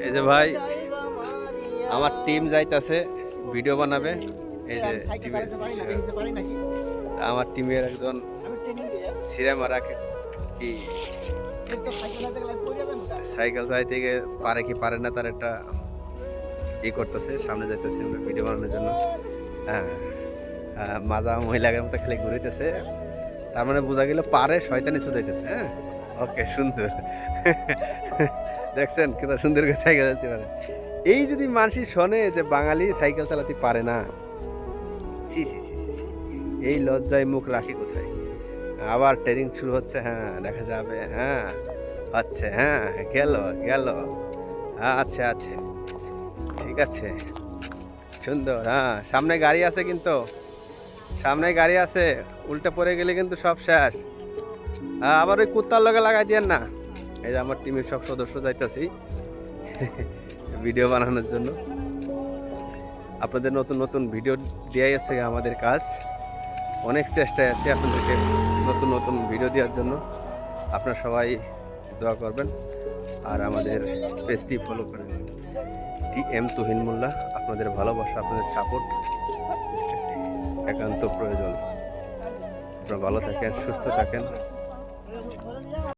এই যে ভাই আমার টিম যাইতাছে ভিডিও বানাবে। এই যে আমার টিমের একজন সিনেমারা কি? সাইকেল চালাইতে গিয়ে পারে কি পারে না তার একটা ই করতেছে সামনে যাইতেছে আমরা ভিডিও বানানোর জন্য। হ্যাঁ আহ, মাজা মহিলাদের মতো খালি ঘুরিতেছে তার মানে বোঝা গেল পারে শয়তানি শুধাইতেছে হ্যাঁ? ওকে সুন্দর। দেখছেন কত সুন্দর করে সাইকেল চালাতে পারে। এই যদি মানুষই শোনে যে বাঙালি সাইকেল চালাতে পারে না সি সি সি সি সি এই লজ্জায় মুখ রাখি কোথায়? আবার ট্রেনিং শুরু হচ্ছে হ্যাঁ দেখা যাবে হ্যাঁ আচ্ছা হ্যাঁ গেল গেল। আচ্ছা আচ্ছা। ঠিক আছে। সুন্দর হ্যাঁ সামনে গাড়ি আছে কিন্তু। সামনে গাড়ি আছে, উল্টে পড়ে গেলে কিন্তু সব শেষ। আবার ওই কুত্তার লগে লাগাই দিয়েন না। এই যে আমার টিমের সব সদস্য যাইতেছি, ভিডিও বানানোর জন্য। আপনাদের নতুন নতুন ভিডিও দেওয়াই আছে আমাদের কাজ। অনেক চেষ্টায় আছি আপনাদেরকে নতুন নতুন ভিডিও দেওয়ার জন্য। আপনারা সবাই দোয়া করবেন আর আমাদের পেজটি ফলো করবেন। টি এম তুহিন মোল্লা, আপনাদের ভালোবাসা, আপনাদের সাপোর্ট একান্ত প্রয়োজন। আপনারা ভালো থাকেন সুস্থ থাকেন।